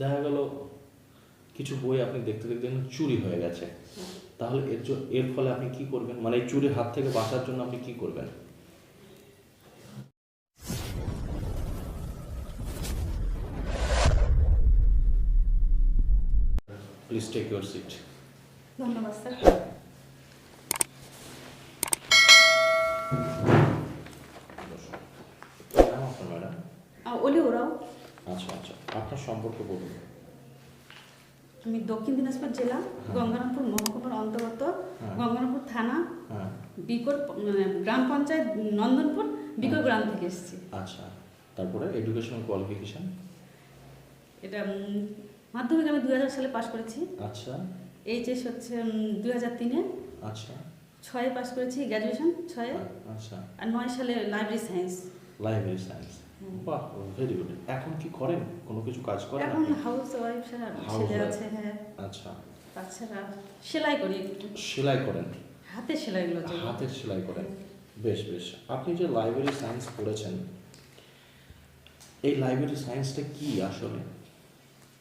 দেখা গেল কিছু বই আপনি দেখতে দেখতে চুরি হয়ে গেছে। তাহলে এর জন্য এর ফলে আপনি কি করবেন? মানে এই চুরির হাত থেকে বাঁচার জন্য আপনি কি করবেন? প্লিজ টেক ইউর সিট ধন্যবাদ স্যার। ওরাও। আচ্ছা আচ্ছা। আপনার সম্পর্ক বলুন। আমি দক্ষিণ দিনাজপুর জেলা হ্যাঁ। গঙ্গারামপুর মহকুমার অন্তর্গত হ্যাঁ। গঙ্গারামপুর থানা হ্যাঁ। বিকট মানে গ্রাম পঞ্চায়েত নন্দনপুর বিকট গ্রাম থেকে এসেছি। আচ্ছা তারপরে এডুকেশন কোয়ালিফিকেশন এটা মাধ্যমিক আমি দুই সালে পাশ করেছি। আচ্ছা। এইচএস হচ্ছে দু হাজার তিনে। আচ্ছা। ছয়ে পাশ করেছি গ্র্যাজুয়েশন ছয়ে। আচ্ছা। আর নয় সালে লাইব্রেরি সায়েন্স লাইব্রেরি সায়েন্স। বাহ ভেরি গুড এখন কি করেন? কোনো কিছু কাজ করেন এখন হাউস ওয়াইফ ছেলে আছে হ্যাঁ। আচ্ছা। তাছাড়া সেলাই করি একটু। সেলাই করেন? হাতে সেলাইগুলো হাতের সেলাই করেন। বেশ বেশ। আপনি যে লাইব্রেরি সায়েন্স পড়েছেন এই লাইব্রেরি সায়েন্সটা কি আসলে?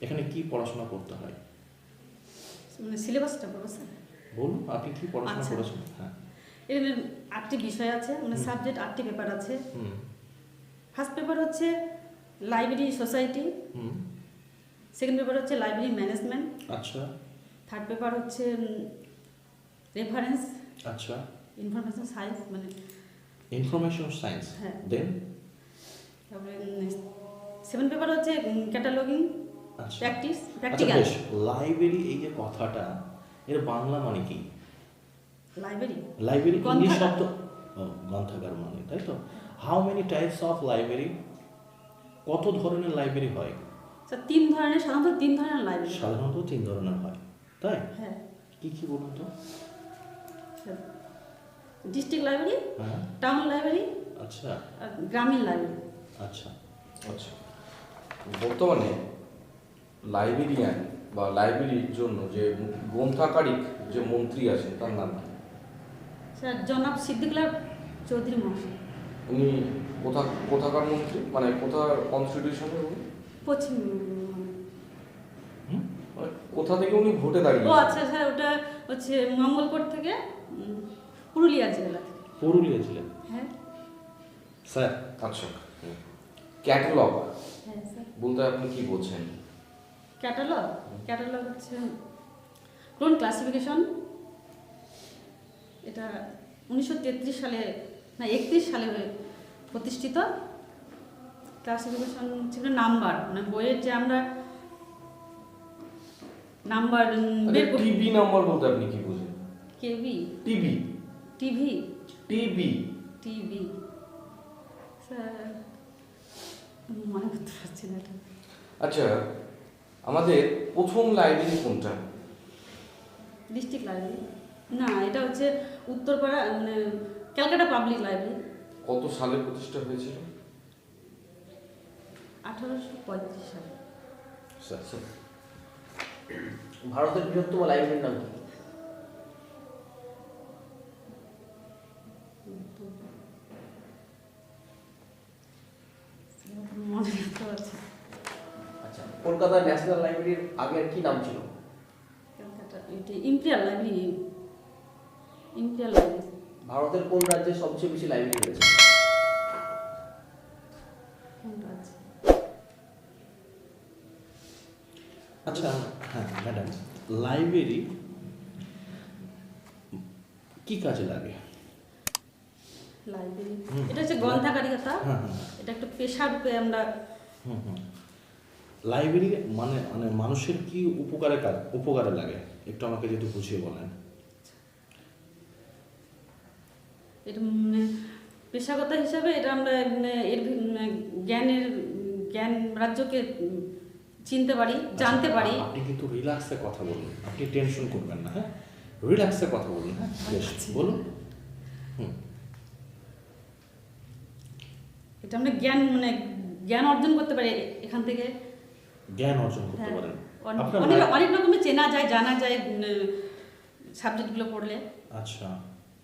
এখানে কি পড়াশোনা করতে হয়? মানে সিলেবাসটা বলো স্যার বলুন আপনি কি পড়াশোনা আচ্ছা। করেছেন? হ্যাঁ। এর আটটি বিষয় আছে মানে সাবজেক্ট আটটি পেপার আছে। হুম। ফার্স্ট পেপার হচ্ছে লাইব্রেরি সোসাইটি হুম। সেকেন্ড পেপার হচ্ছে লাইব্রেরি ম্যানেজমেন্ট আচ্ছা। থার্ড পেপার হচ্ছে রেফারেন্স আচ্ছা। ইনফরমেশন সায়েন্স মানে ইনফরমেশন সায়েন্স হ্যাঁ। দেন তারপরে সেভেন পেপার হচ্ছে ক্যাটালগিং প্র্যাকটিস প্র্যাকটিক্যাল লাইব্রেরি এই যে কথাটা এর বাংলা মানে কি? Library library English. শব্দ ও, গ্রন্থাগার মানে তাই তো? How many types of library কত ধরনের লাইব্রেরি হয়? স্যার তিন ধরনের সাধারণত তিন ধরনের লাইব্রেরি সাধারণত তিন ধরনের হয় তাই? হ্যাঁ। কি কি বলুন তো? ডিস্ট্রিক্ট লাইব্রেরি হ্যাঁ। টাউন লাইব্রেরি আচ্ছা। আর গ্রামীণ লাইব্রেরি আচ্ছা আচ্ছা। বর্তমানে লাইব্রেরিয়ান বা লাইব্রেরির জন্য যে গ্রন্থাকারিক যে মন্ত্রী আছেন তার নাম স্যার জনাব সিদ্দিকুল্লাহ চৌধুরী মহাশয়। উনি কোথা কোথাকার মন্ত্রী? মানে কোথার কনস্টিটিউশনের উনি? পশ্চিম মানে কোথা থেকে উনি ভোটে ও দাঁড়িয়ে আচ্ছা স্যার ওটা হচ্ছে মঙ্গলকোট থেকে পুরুলিয়া জেলা থেকে। পুরুলিয়া ছিলেন হ্যাঁ। স্যার আচ্ছা ক্যাটালগ হ্যাঁ স্যার। বলতে আপনি কি বোঝেন? ক্যাটালগ ক্যাটালগ হচ্ছে ক্লোন ক্লাসিফিকেশন এটা উনিশশো তেত্রিশ সালে না একত্রিশ সালে প্রতিষ্ঠিত ক্লাসিফিকেশন ছিল নাম্বার মানে বইয়ের যে আমরা নাম্বার বের করি টিভি নাম্বার বলতে আপনি কি বোঝেন? KB TV. TV. TV. TV. Sir মনে করতে পারছি না এটা। আচ্ছা আমাদের প্রথম লাইব্রেরি কোনটা? District library. না এটা হচ্ছে উত্তরপাড়া মানে ক্যালকাটা পাবলিক লাইব্রেরি। কত সালে প্রতিষ্ঠা হয়েছিল? আঠারোশো পঁয়ত্রিশ সালে। ভারতের বৃহত্তম লাইব্রেরির নাম কি। আচ্ছা কলকাতার ন্যাশনাল লাইব্রেরির আগের কি নাম ছিল? ক্যালকাটা এটি ইম্পিরিয়াল লাইব্রেরি। Imperial Library. ভারতের কোন রাজ্যে সবচেয়ে বেশি লাইব্রেরি রয়েছে আচ্ছা হ্যাঁ ম্যাডাম লাইব্রেরি কি কাজে লাগে? লাইব্রেরি? এটা হচ্ছে গ্রন্থাগারিকতা? হ্যাঁ হ্যাঁ এটা একটা পেশা রূপে আমরা হুম হুম। লাইব্রেরি মানে মানে মানুষের কি উপকারে কাজ উপকারে লাগে? একটু আমাকে যদি বুঝিয়ে বলেন। এটা মানে পেশাগত হিসাবে এটা আমরা মানে এর মানে জ্ঞানের জ্ঞান রাজ্যকে চিনতে পারি জানতে আচ্ছা, পারি। আপনি কিন্তু রিল্যাক্সে কথা বলুন। আপনি টেনশন করবেন না হ্যাঁ? রিল্যাক্সে কথা বলুন হ্যাঁ? বলুন। এটা আমরা জ্ঞান মানে জ্ঞান অর্জন করতে পারি এখান থেকে। জ্ঞান অর্জন করতে হ্যাঁ, পারেন। অনেক অনেক রকমের চেনা যায় জানা যায় সাবজেক্টগুলো পড়লে। আচ্ছা।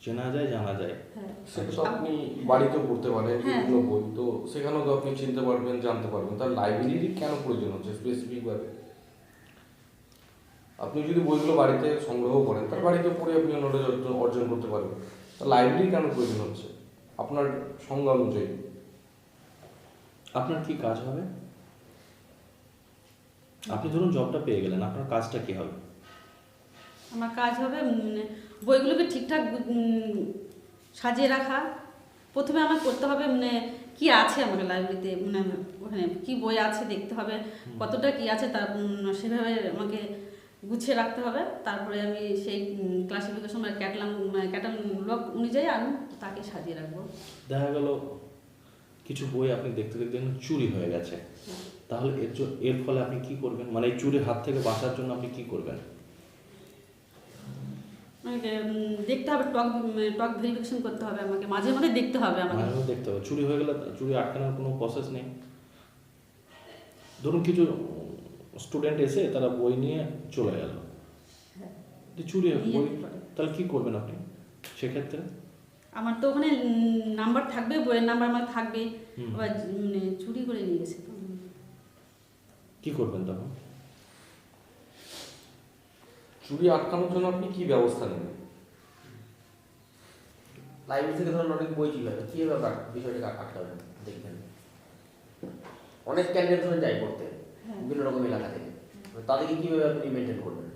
চেনা যায় জানা যায়। হ্যাঁ। সেটা তো আপনি বাড়িতেও পড়তে পারেন হ্যাঁ। বিভিন্ন বই তো সেখানেও তো আপনি চিনতে পারবেন জানতে পারবেন। তার লাইব্রেরি কেন প্রয়োজন হচ্ছে স্পেসিফিকভাবে আপনি যদি বইগুলো বাড়িতে সংগ্রহ করেন তার বাড়িতে পড়ে আপনি নলেজ অর্জন করতে পারবেন। তা লাইব্রেরি কেন প্রয়োজন হচ্ছে? আপনার সংজ্ঞা অনুযায়ী। আপনার কি কাজ হবে? আপনি ধরুন জবটা পেয়ে গেলেন আপনার কাজটা কি হবে? আমার কাজ হবে উম, বইগুলোকে ঠিকঠাক সাজিয়ে রাখা। প্রথমে আমার করতে হবে মানে কি আছে আমাকে লাইব্রেরিতে মানে ওখানে কি বই আছে দেখতে হবে কতটা কি আছে তার সেভাবে আমাকে গুছিয়ে রাখতে হবে। তারপরে আমি সেই ক্লাসিফিকেশন বা ক্যাটালগ ক্যাটালগ অনুযায়ী আমি তাকে সাজিয়ে রাখব। দেখা গেল কিছু বই আপনি দেখতে দেখতে চুরি হয়ে গেছে। তাহলে এর এর ফলে আপনি কি করবেন? মানে এই চুরির হাত থেকে বাঁচার জন্য আপনি কি করবেন? দেখতে হবে টক টক ভেরিফিকেশন করতে হবে আমাকে মাঝে মাঝে দেখতে হবে আমাকে। মাঝে মাঝে দেখতে হবে। চুরি হয়ে গেলে চুরি আটকানোর কোনো প্রসেস নেই। ধরুন কিছু স্টুডেন্ট এসে তারা বই নিয়ে চলে গেল। হ্যাঁ। চুরি বই তাহলে কি করবেন আপনি সেক্ষেত্রে? আমার তো ওখানে নাম্বার থাকবে বইয়ের নাম্বার আমার থাকবে। আবার মানে চুরি করে নিয়ে গেছে। কি করবেন তখন? চুরি আটকানোর জন্য আপনি কি ব্যবস্থা নেবেন লাইব্রেরি থেকে ধরুন অনেক বই যাবে কীভাবে আট- বিষয়টাকে আটকাবেন দেখবেন। অনেক ক্যান্ডিডেট ধরুন যাই পড়তে হ্যাঁ। বিভিন্ন রকম এলাকা থেকে। তাদেরকে কীভাবে আপনি মেনটেন করবেন?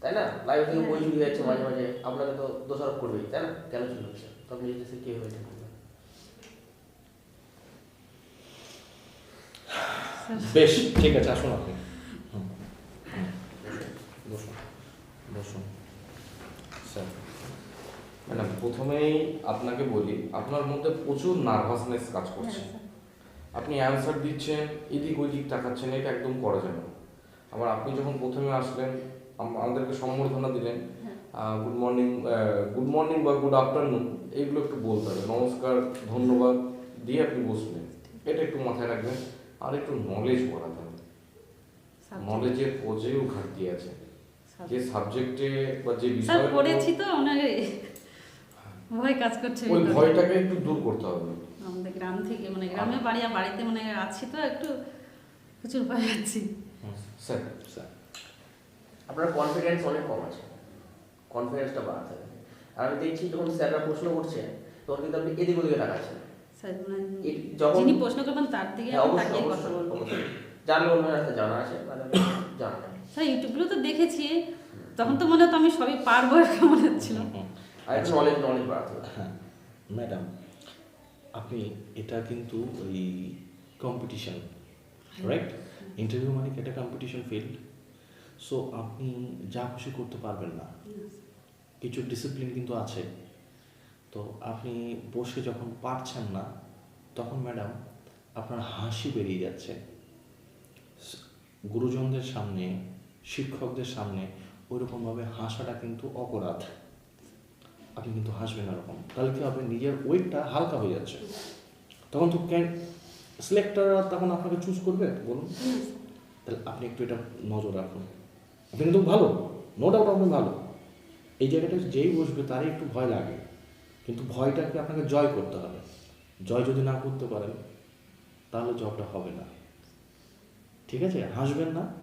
তাই না? লাইব্রেরি থেকে বই চুরি যাচ্ছে মাঝে মাঝে আপনাকে তো দোষারোপ করবেই তাই না? কেন চুরি হচ্ছে? তো আপনি সে কীভাবে মেনটেন করবেন? বেশ ঠিক আছে আসুন আপনি। বসুন। বসুন স্যার ম্যাডাম প্রথমেই আপনাকে বলি আপনার মধ্যে প্রচুর নার্ভাসনেস কাজ করছে। হ্যাঁ, আপনি অ্যান্সার দিচ্ছেন এদিক ওইদিক তাকাচ্ছেন এটা একদম করা যাবে না। আবার আপনি যখন প্রথমে আসলেন আমাদেরকে সম্বর্ধনা দিলেন। গুড মর্নিং গুড মর্নিং বা গুড আফটারনুন এইগুলো একটু বলতে হবে। নমস্কার ধন্যবাদ দিয়ে আপনি বসলেন। এটা একটু মাথায় রাখবেন আর একটু নলেজ বাড়াতে হবে। নলেজের পজেও ঘাটতি আছে। যে সাবজেক্টে বা যে স্যার বিষয়ে পড়েছি তো ওনার ভয় কাজ করছে ওই ভয়টাকে একটু দূর করতে হবে। আমাদের গ্রাম থেকে মানে গ্রামে বাড়ি বাড়িতে মানে আছি তো একটু প্রচুর ভয় আছি স্যার। স্যার আপনার কনফিডেন্স অনেক কম আছে। কনফিডেন্সটা বাড়াতে হবে। আর আমি দেখছি যখন স্যাররা প্রশ্ন করছে তখন কিন্তু আপনি এদিক ওদিকে তাকাচ্ছেন। স্যার মানে যখন যিনি প্রশ্ন করবেন তার দিকে হ্যাঁ তাকিয়ে কথা অবশ্যই জানলে অন্য জানা আছে জানা স্যার ইউটিউবগুলো তো দেখেছি তখন তো মনে হতো আমি সবই পারব এরকম মনে হচ্ছিল। হ্যাঁ ম্যাডাম আপনি এটা কিন্তু ওই কম্পিটিশন রাইট ইন্টারভিউ মানে কি? একটা কম্পিটিশন ফিল্ড সো আপনি যা খুশি করতে পারবেন না। কিছু ডিসিপ্লিন কিন্তু আছে। তো আপনি বসে যখন পারছেন না তখন ম্যাডাম আপনার হাসি বেরিয়ে যাচ্ছে। গুরুজনদের সামনে শিক্ষকদের সামনে ওইরকমভাবে হাসাটা কিন্তু অপরাধ। আপনি কিন্তু হাসবেন এরকম তাহলে কি হবে? নিজের ওয়েটটা হালকা হয়ে যাচ্ছে। তখন তো ক্যান সিলেক্টররা তখন আপনাকে চুজ করবে? বলুন। তাহলে আপনি একটু এটা নজর রাখুন। আপনি কিন্তু ভালো। নো ডাউট আপনি ভালো। এই জায়গাটা যেই বসবে তারই একটু ভয় লাগে। কিন্তু ভয়টাকে আপনাকে জয় করতে হবে। জয় যদি না করতে পারেন, তাহলে জবটা হবে না। ঠিক আছে? হাসবেন না।